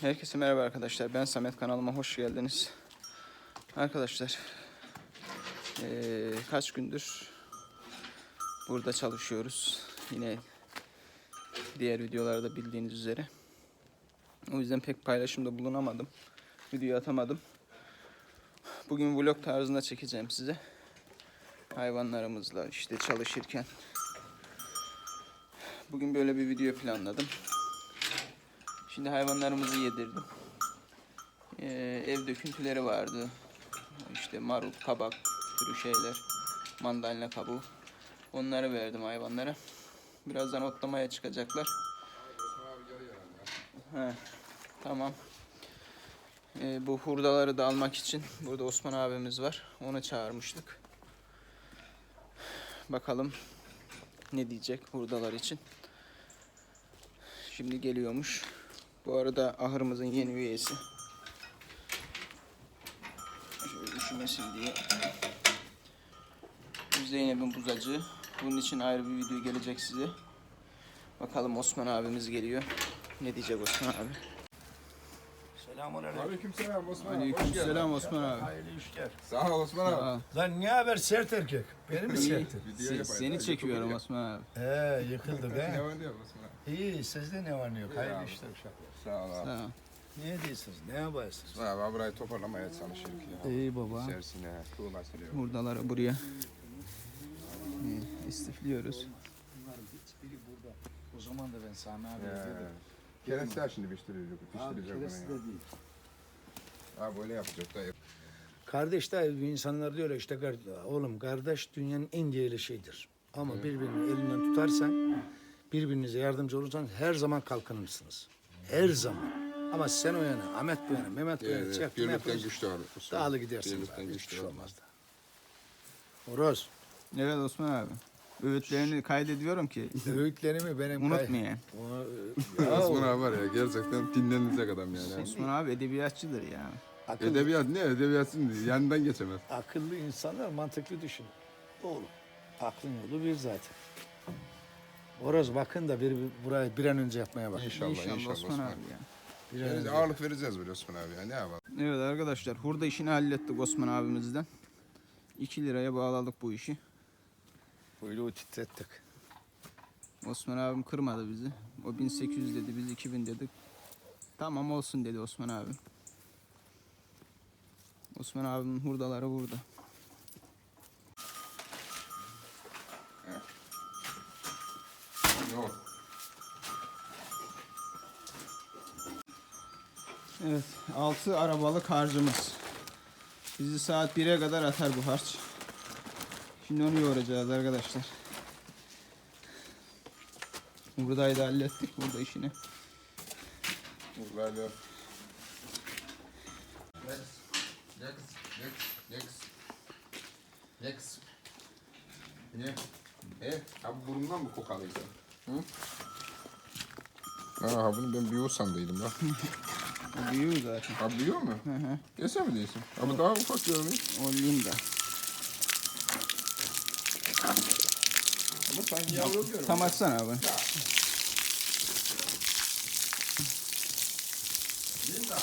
Herkese merhaba arkadaşlar. Ben Samet kanalıma hoş geldiniz. Arkadaşlar eee, kaç gündür burada çalışıyoruz. Yine diğer videolarda bildiğiniz üzere. O yüzden pek paylaşımda bulunamadım. Video atamadım. Bugün vlog tarzında çekeceğim size. Hayvanlarımızla işte çalışırken. Bugün böyle bir video planladım. Şimdi hayvanlarımızı yedirdim. Ee, ev döküntüleri vardı. İşte marul, kabak türü şeyler. Mandalina kabuğu. Onları verdim hayvanlara. Birazdan otlamaya çıkacaklar. He, tamam. Ee, bu hurdaları da almak için burada Osman abimiz var. Onu çağırmıştık. Bakalım ne diyecek hurdalar için. Şimdi geliyormuş. Bu arada ahırımızın yeni üyesi. Şöyle üşümesin diye. Zeynep'in buzacığı. Bunun için ayrı bir video gelecek size. Bakalım Osman abimiz geliyor. Ne diyecek Osman abi? Selamünaleyküm. Aleykümselam Osman abi. hoş Aleykümselam geldin. Osman abi. Hayırlı işler. Sağ ol Osman abi. Aa, Lan ne haber sert erkek? Beni mi iyi. serttin? Se- seni çekiyorum. Osman abi. He yıkıldı Ne be. var ne yok Osman abi. İyi sizde ne var ne yok? Hayırlı işler. Sağ ol abi. Sağ ol. Ne diyorsunuz? Ne yaparsınız? Osman abi burayı toparlamaya çalışıyoruz ya. İyi baba. İçerisine tuğla siliyor. Hurdaları buraya e, istifliyoruz. O zaman da ben Sami abi Ya. Kereste şimdi piştireceğiz. Piştireceğiz bunu kereste ya. değil. Abi böyle yapacak da yap. Kardeş de insanlar diyor ya işte kar- oğlum kardeş dünyanın en değerli şeyidir. Ama birbirini elinden tutarsan, birbirinize yardımcı olursanız her zaman kalkınırsınız. Her zaman. Ama sen o yana, Ahmet bu yana, Mehmet bu yana Evet, çektin birlikten yapıyorsun. güç doğar. Dağılı gidersiniz Birlikten abi. Hiçbir güç şey doğar. olmaz da. Horoz. Evet Osman abi. Öğütlerini kaydediyorum ki Öğütlerimi benim unutmayayım. O- Ya, Osman abi var ya gerçekten dinlenilecek adam yani. Osman abi edebiyatçıdır ya. akıllı, Edebiyat ne? Edebiyatsın yanından geçemez. akıllı insanlar mantıklı düşünür. Oğlum aklın yolu bir zaten. Horoz bakın da bir, bir- burayı bir an önce yapmaya bak. İnşallah inşallah, İnşallah Osman Osman. abi ya. Bir an önce. ağırlık vereceğiz böyle Osman abi ya. Ne yapalım? Evet arkadaşlar hurda işini hallettik Osman abimizden. 2 liraya bağladık bu işi. Kuyruğu titrettik. Osman abim kırmadı bizi. O 1800 dedi biz 2000 dedik. Tamam olsun dedi Osman abi. Osman abimin hurdaları burada. Yok. Evet 6 arabalık harcımız. Bizi saat 1'e kadar atar bu harç. Şimdi onu yoğuracağız arkadaşlar. Buradayı da hallettik burada işini. Next. Next. Next. Next. Next. Ne? E, abi burnundan mı kokalıydı? Hı? Aa, bunu ben büyüğü sandıydım lan. O büyüğü zaten. Abi büyüyor mu? Hı hı. Yese mi değilsin? Abi daha ufak görünüyor. O linda. Ama sanki yavru görünüyor. Tam açsana abi. Linda.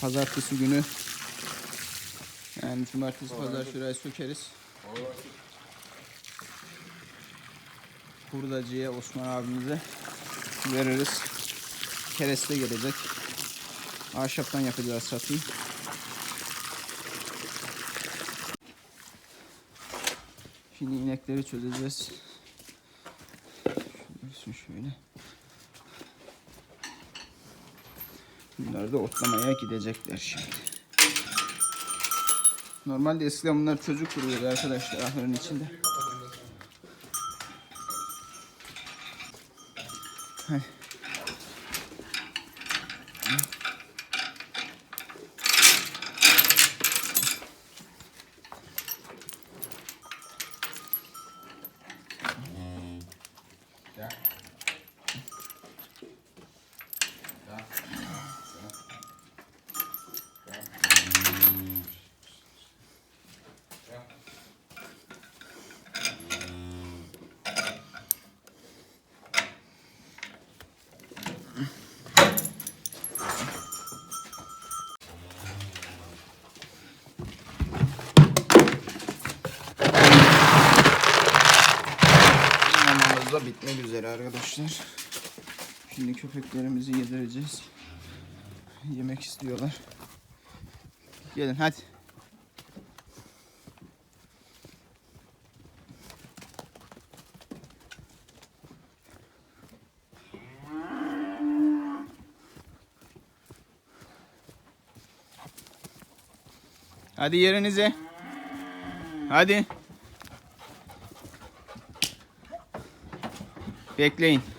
Pazartesi günü yani cumartesi pazar şuraya sökeriz. Hurdacıya Osman abimize veririz. Kereste gelecek. Ahşaptan yapacağız satayım. Şimdi inekleri çözeceğiz. Şöyle şöyle. Bunlar da otlamaya gidecekler şimdi. Normalde eskiden bunlar çocuk duruyordu arkadaşlar ahırın içinde. Da bitmek üzere arkadaşlar. Şimdi köpeklerimizi yedireceğiz. Yemek istiyorlar. Gelin hadi. Hadi yerinize. Hadi. Bekleyin.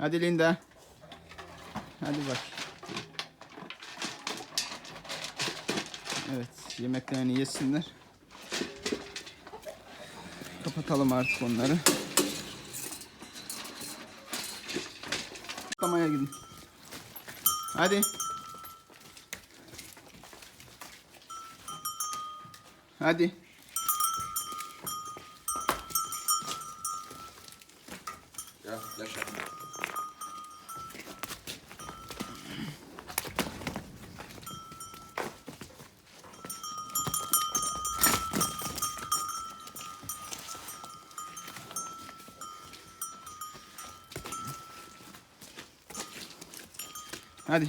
Hadi Linda. Hadi bak. Evet, yemeklerini yesinler. Kapatalım artık onları. Atlamaya gidin. Hadi. Hadi. Hadi.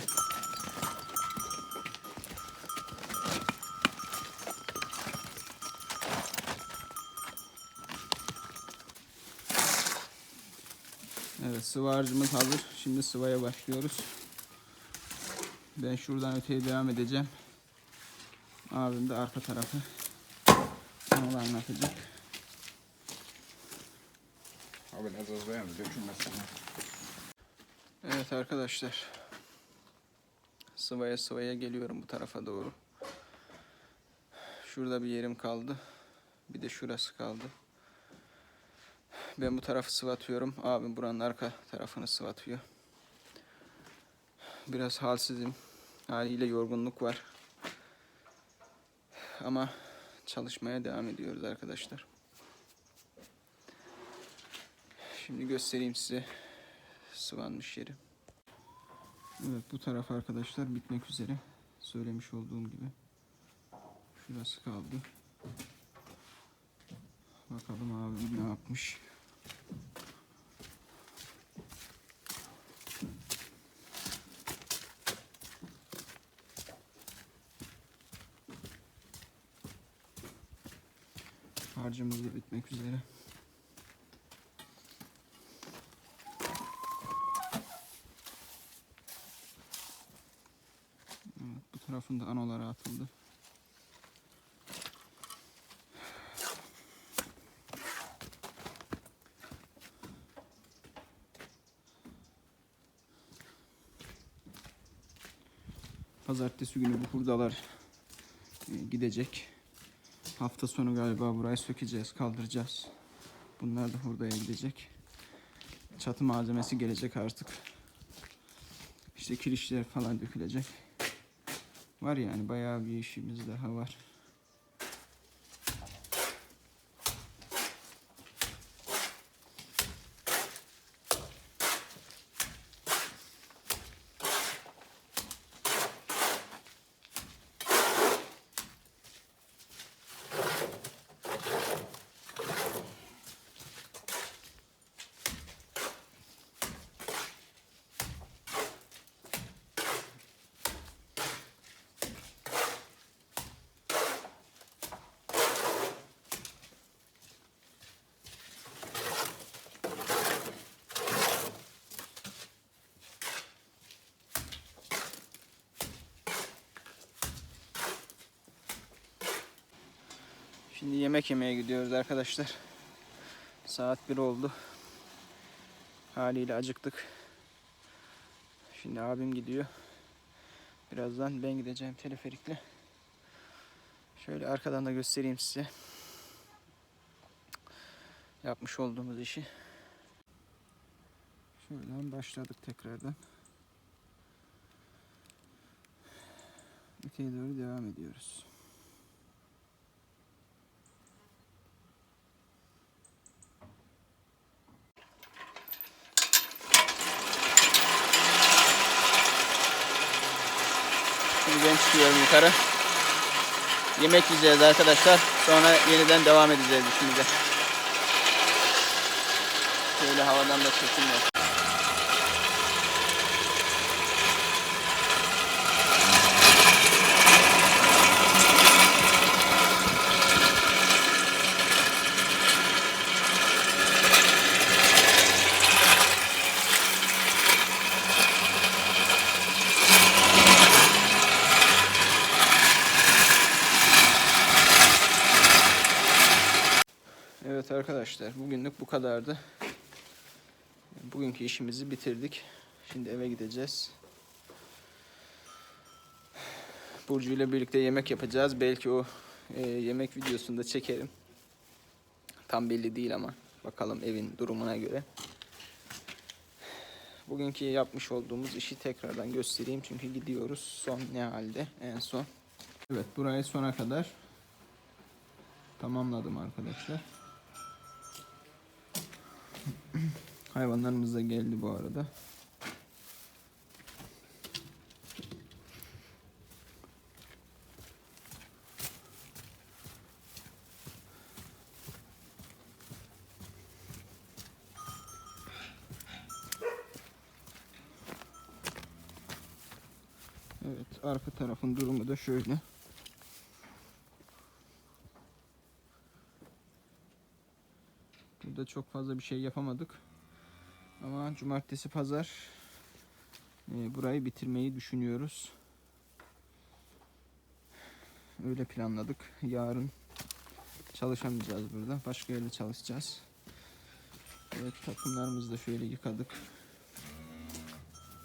Evet sıvı harcımız hazır. Şimdi sıvaya başlıyoruz. Ben şuradan öteye devam edeceğim. Abim de arka tarafı onu anlatacak. Abi az dayan dökülmesin. Evet arkadaşlar. Sıvaya sıvaya geliyorum bu tarafa doğru. Şurada bir yerim kaldı. Bir de şurası kaldı. Ben bu tarafı sıvatıyorum. Abim buranın arka tarafını sıvatıyor. Biraz halsizim. Haliyle yorgunluk var. Ama çalışmaya devam ediyoruz arkadaşlar. Şimdi göstereyim size sıvanmış yeri. Evet bu taraf arkadaşlar bitmek üzere. Söylemiş olduğum gibi. Şurası kaldı. Bakalım abi ne yapmış. Harcımız da bitmek üzere. Tarafında anoları atıldı. Pazartesi günü bu hurdalar e, gidecek. Hafta sonu galiba burayı sökeceğiz, kaldıracağız. Bunlar da hurdaya gidecek. Çatı malzemesi gelecek artık. İşte kirişler falan dökülecek. Var yani bayağı bir işimiz daha var. Şimdi yemek yemeye gidiyoruz arkadaşlar. Saat 1 oldu. Haliyle acıktık. Şimdi abim gidiyor. Birazdan ben gideceğim teleferikle. Şöyle arkadan da göstereyim size. Yapmış olduğumuz işi. Şuradan başladık tekrardan. Öteye doğru devam ediyoruz. Çıkıyorum yukarı. Yemek yiyeceğiz arkadaşlar. Sonra yeniden devam edeceğiz işimize. Şöyle havadan da çekeyim. Evet arkadaşlar bugünlük bu kadardı. Bugünkü işimizi bitirdik. Şimdi eve gideceğiz. Burcu ile birlikte yemek yapacağız. Belki o e, yemek videosunu da çekerim. Tam belli değil ama bakalım evin durumuna göre. Bugünkü yapmış olduğumuz işi tekrardan göstereyim çünkü gidiyoruz. Son ne halde en son. Evet burayı sona kadar tamamladım arkadaşlar. Hayvanlarımız da geldi bu arada. Evet, arka tarafın durumu da şöyle. Burada çok fazla bir şey yapamadık. Ama cumartesi pazar e, burayı bitirmeyi düşünüyoruz. Öyle planladık. Yarın çalışamayacağız burada. Başka yerde çalışacağız. Evet takımlarımızı da şöyle yıkadık.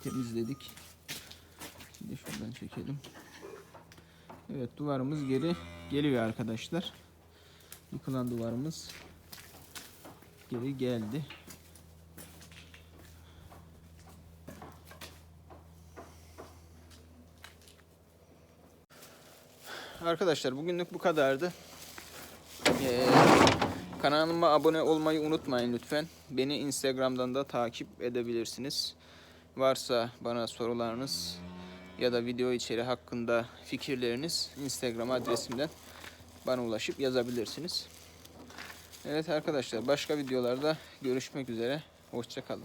Temizledik. Şimdi şuradan çekelim. Evet duvarımız geri geliyor arkadaşlar. Yıkılan duvarımız geri geldi. Arkadaşlar bugünlük bu kadardı. Ee, kanalıma abone olmayı unutmayın lütfen. Beni Instagram'dan da takip edebilirsiniz. Varsa bana sorularınız ya da video içeri hakkında fikirleriniz Instagram adresimden bana ulaşıp yazabilirsiniz. Evet arkadaşlar başka videolarda görüşmek üzere. Hoşçakalın.